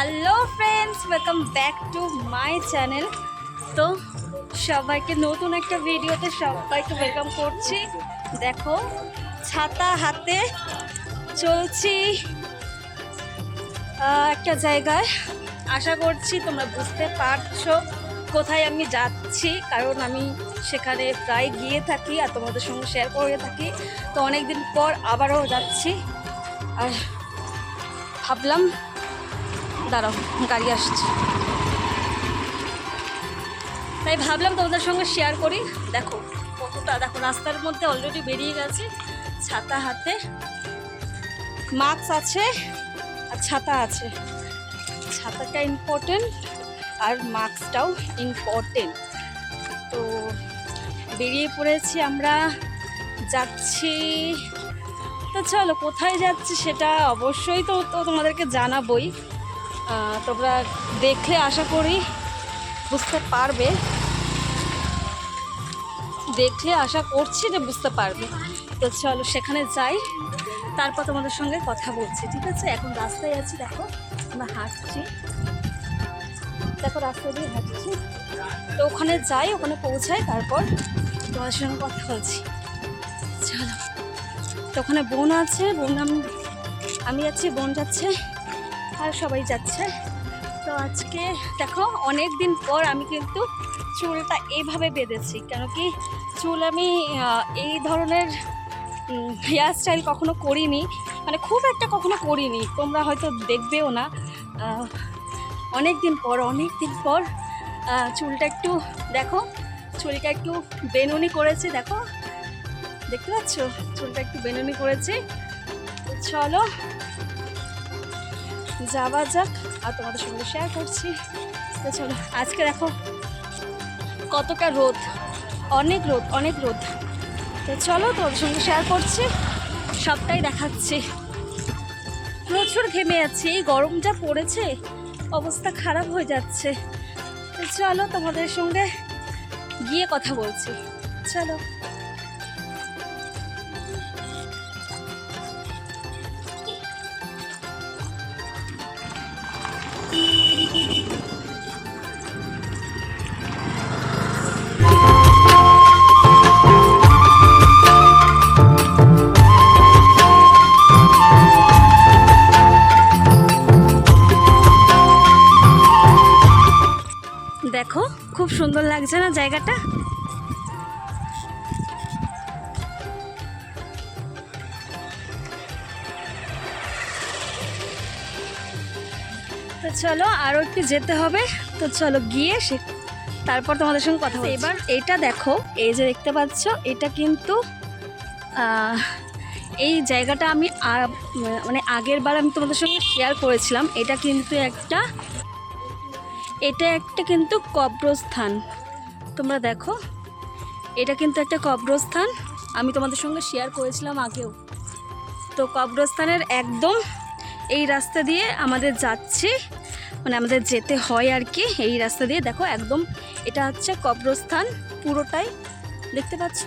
Hello friends welcome back to my channel তো সবাইকে নতুন একটা ভিডিওতে সবাইকে ওয়েলকাম করছি। দেখো, ছাতা হাতে চলছি। একটা জায়গায়। আশা করছি তোমরা বুঝতে পারছ কোথায় আমি যাচ্ছি, কারণ আমি সেখানে প্রায় গিয়ে থাকি আর তোমাদের সঙ্গে শেয়ার করে থাকি। তো অনেক দিন পর আবারও যাচ্ছি। আর ভাবলাম দাঁড়াও, গাড়ি আসছে। তাই ভাবলাম তোমাদের সঙ্গে শেয়ার করি। দেখো, কতটা, দেখো, রাস্তার মধ্যে অলরেডি বেরিয়ে গেছে, ছাতা হাতে মাস্ক আছে আর ছাতা আছে। ছাতাটা ইম্পর্টেন্ট আর মাস্কটাও ইম্পর্টেন্ট তো বেরিয়ে পড়েছি আমরা, যাচ্ছি। তো চলো, কোথায় যাচ্ছি সেটা অবশ্যই তো তো তোমাদেরকে জানাবই। তোমরা দেখলে আশা করি বুঝতে পারবে। দেখলে আশা করছি যে বুঝতে পারবে। তো চলো সেখানে যাই, তারপর তোমাদের সঙ্গে কথা বলছি, ঠিক আছে? এখন রাস্তায় আছি, দেখো, আমরা হাঁটছি। দেখো, রাস্তা দিয়ে হাঁটছি। তো ওখানে যাই, ওখানে পৌঁছাই, তারপর তোমাদের সঙ্গে কথা বলছি। চলো। তো ওখানে বোন আছে, বোন আমি আমি যাচ্ছি বোন যাচ্ছে। সবাই যাচ্ছে। তো আজকে দেখো অনেক দিন পর আমি কিন্তু চুলটা এইভাবে বেঁধেছি। কেন কি চুল আমি এই ধরনের হেয়ার স্টাইল কখনো করিনি। মানে খুব একটা কখনো করিনি। তোমরা হয়তো দেখবেও না। অনেক দিন পর অনেক দিন পর চুলটা একটু দেখো, চুলটা একটু বেনুনি করেছি, দেখো। দেখতে পাচ্ছ? চুলটা একটু বেনুনি করেছি। চলো যাওয়া যাক, আর তোমাদের সঙ্গে শেয়ার করছি। তো চলো, আজকে দেখো কতটা রোদ। অনেক রোদ অনেক রোদ। তো চলো, তোমাদের সঙ্গে শেয়ার করছি, সবটাই দেখাচ্ছি। প্রচুর ঘেমে যাচ্ছি এই গরম যা পড়েছে, অবস্থা খারাপ হয়ে যাচ্ছে। তো চলো, তোমাদের সঙ্গে গিয়ে কথা বলছি। চলো। জায়গাটা? তো চলো আরও একটু যেতে হবে। তো চলো গিয়ে সে তারপর তোমাদের সঙ্গে কথা বলছি। এবার এটা দেখো এই যে দেখতে পাচ্ছ এটা কিন্তু এই জায়গাটা আমি মানে আগের বার আমি তোমাদের সঙ্গে শেয়ার করেছিলাম। এটা কিন্তু একটা এটা একটা কিন্তু কব্রস্থান। তোমরা দেখো। এটা কিন্তু একটা কব্রস্থান। আমি তোমাদের সঙ্গে শেয়ার করেছিলাম আগেও। তো কব্রস্থানের একদম এই রাস্তা দিয়ে আমাদের যাচ্ছি। মানে আমাদের যেতে হয় আর কি এই রাস্তা দিয়ে। দেখো একদম এটা হচ্ছে কব্রস্থান। পুরোটাই দেখতে পাচ্ছ?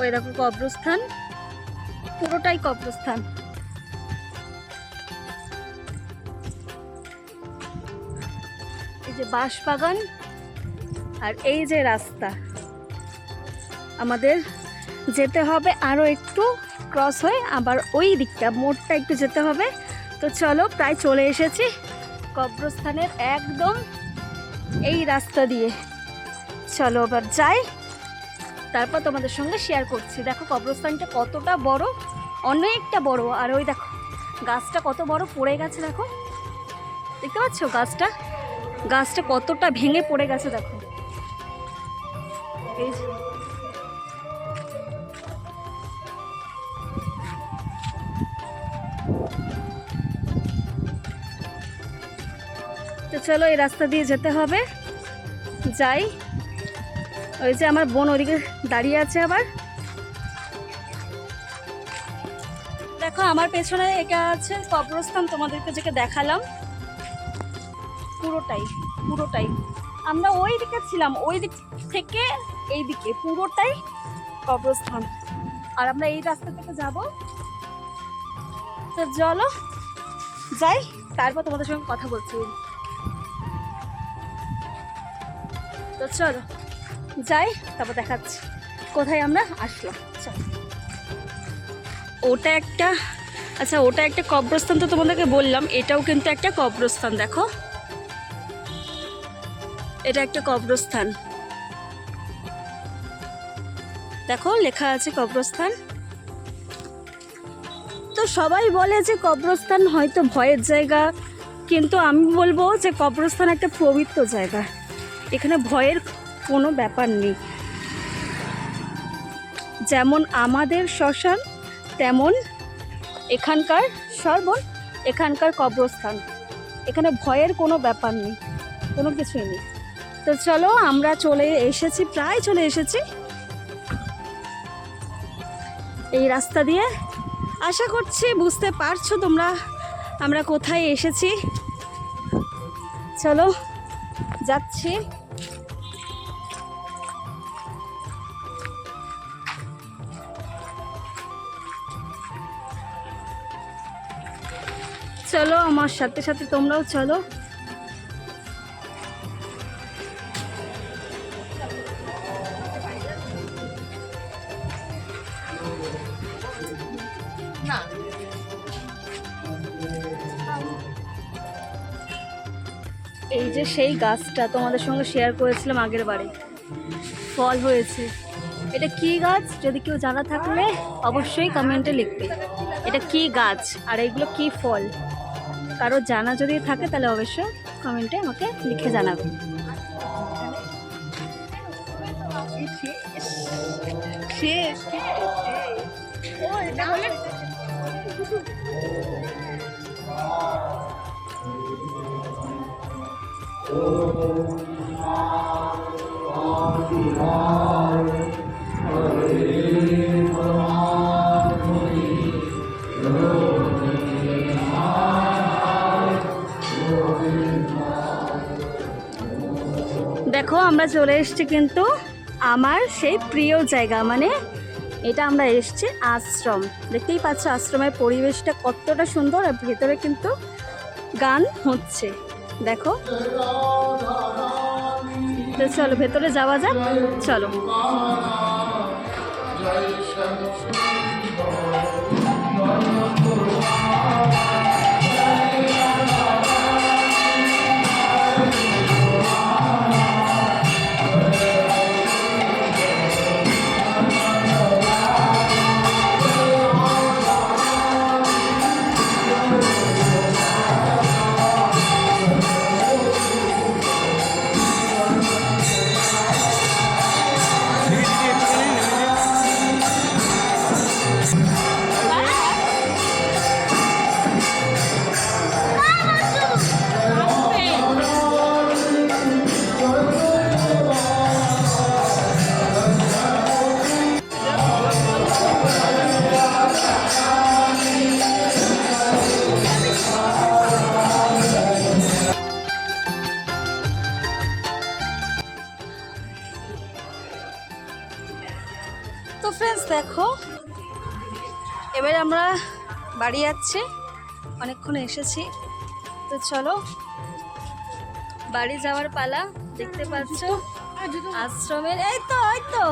ওই দেখো কব্রস্থান। পুরোটাই কবরস্থান। বাঁশবাগান আর এই যে রাস্তা, আমাদের যেতে হবে আরও একটু ক্রস হয়ে, আবার ওই দিকটা, মোড়টা একটু যেতে হবে। তো চলো, প্রায় চলে এসেছি কবরস্থানের একদম এই রাস্তা দিয়ে। চলো আবার যাই, তারপর তোমাদের সঙ্গে শেয়ার করছি। দেখো, কবরস্থানটা কতটা বড়, অনেকটা বড়। আর ওই দেখো, গাছটা কত বড় পড়ে গেছে, দেখো। দেখতে পাচ্ছ গাছটা? গাছটা কতটা ভেঙে পড়ে গেছে দেখো। তো চলো, এই রাস্তা দিয়ে যেতে হবে। যাই। ওই যে আমার বোন ওদিকে দাঁড়িয়ে আছে আবার। দেখো, আমার পেছনে এটা আছে কবরস্থান, তোমাদেরকে যেটা দেখালাম। পুরোটাই পুরোটাই। আমরা ওই দিকে ছিলাম, ওই দিক থেকে এই দিকে পুরোটাই কবরস্থান। আর আমরা এই রাস্তা থেকে যাব। তো চলো, যাই, তারপর তোমাদের সঙ্গে কথা বলছি। তো চলো, যাই, তারপর দেখাচ্ছি কোথায় আমরা? আসলাম, চলো। ওটা একটা আচ্ছা ওটা একটা কবরস্থান তো তোমাদেরকে বললাম, এটাও কিন্তু একটা কবরস্থান, দেখো। এটা একটা কবরস্থান। দেখো, লেখা আছে কবরস্থান। তো সবাই বলে যে কবরস্থান হয়তো ভয়ের জায়গা, কিন্তু আমি বলব যে কবরস্থান একটা পবিত্র জায়গা। এখানে ভয়ের কোনো ব্যাপার নেই। যেমন আমাদের শ্মশান, তেমন এখানকার সর্বন, এখানকার কবরস্থান। এখানে ভয়ের কোনো ব্যাপার নেই, কোনো কিছুই নেই। তো চলো, আমরা চলে এসেছি, প্রায় চলে এসেছি। এই রাস্তা দিয়ে। আশা করছি বুঝতে পারছ তোমরা, আমরা কোথায় এসেছি। চলো, যাচ্ছি। চলো, আমার সাথে সাথে তোমরাও চলো। যে সেই গাছটা তোমাদের সঙ্গে শেয়ার করেছিলাম আগের বারে ফল হয়েছে এটা কি গাছ যদি কেউ জানা থাকলে অবশ্যই কমেন্টে লিখবে এটা কি গাছ আর এগুলো কি ফল কারও জানা যদি থাকে তাহলে অবশ্যই কমেন্টে আমাকে লিখে জানাবে দেখো, আমরা চলে এসেছি কিন্তু আমার সেই প্রিয় জায়গা মানে এটা আমরা এসেছি আশ্রম। দেখতেই পাচ্ছ আশ্রমের পরিবেশটা কতটা সুন্দর আর ভেতরে কিন্তু গান হচ্ছে। দেখো। তো চলো ভেতরে যাওয়া যাক। চলো। দেখো। এবার আমরা বাড়ি যাচ্ছি। অনেকক্ষণ এসেছি। তো চলো, বাড়ি যাওয়ার পালা। দেখতে পাচ্ছ, আশ্রমের এই তো এই তো।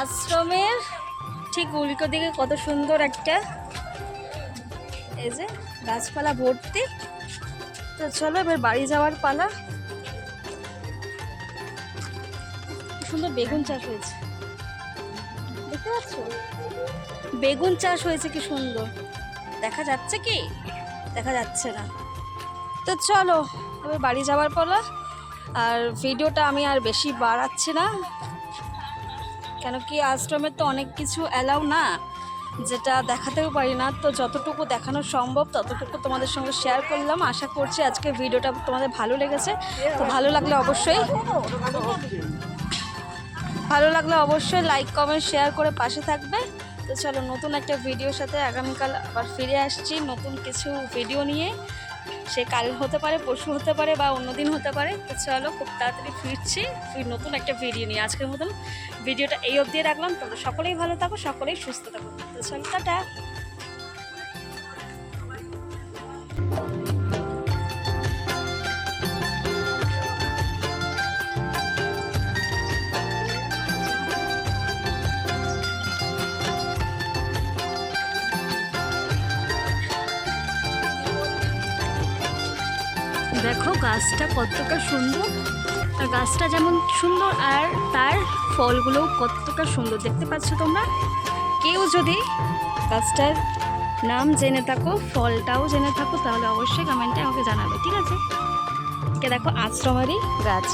আশ্রমের ঠিক উল্টো দিকে কত সুন্দর একটা এই যে গাছপালা ভর্তি। তো চলো এবার বাড়ি যাওয়ার পালা। সুন্দর বেগুন চাষ হয়েছে। দেখতে পাচ্ছ? বেগুন চাষ হয়েছে কি সুন্দর। দেখা যাচ্ছে কি? দেখা যাচ্ছে না। তো চলো, এবার বাড়ি যাওয়ার পালা। আর ভিডিওটা আমি আর বেশি বাড়াচ্ছি না। কেন কি আশ্রমের তো অনেক কিছু অ্যালাউ না, যেটা দেখাতেও পারি না। তো যতটুকু দেখানো সম্ভব, ততটুকু তোমাদের সঙ্গে শেয়ার করলাম। আশা করছি আজকে ভিডিওটা তোমাদের ভালো লেগেছে। তো ভালো লাগলে অবশ্যই ভালো লাগলে অবশ্যই লাইক কমেন্ট শেয়ার করে পাশে থাকবে। তো চলো, নতুন একটা ভিডিওর সাথে আগামীকাল আবার ফিরে আসছি। নতুন কিছু ভিডিও নিয়ে। সে কাল হতে পারে, পরশু হতে পারে বা অন্যদিন হতে পারে। তো চলো, খুব তাড়াতাড়ি ফিরছি। ফির নতুন একটা ভিডিও নিয়ে। আজকের মতন ভিডিওটা এই অবধি রাখলাম। তোমরা সকলেই ভালো থাকো, সকলেই সুস্থ থাকো। তো চলো, টাটা। দেখো গাছটা কতটা সুন্দর। আর গাছটা যেমন সুন্দর, আর তার ফলগুলোও কতটা সুন্দর। দেখতে পাচ্ছ তোমরা? কেউ যদি গাছটার নাম জেনে থাকো, ফলটাও জেনে থাকো, তাহলে অবশ্যই কমেন্টে আমাকে জানাবে, ঠিক আছে? এটা দেখো আশ্রমারি গাছ।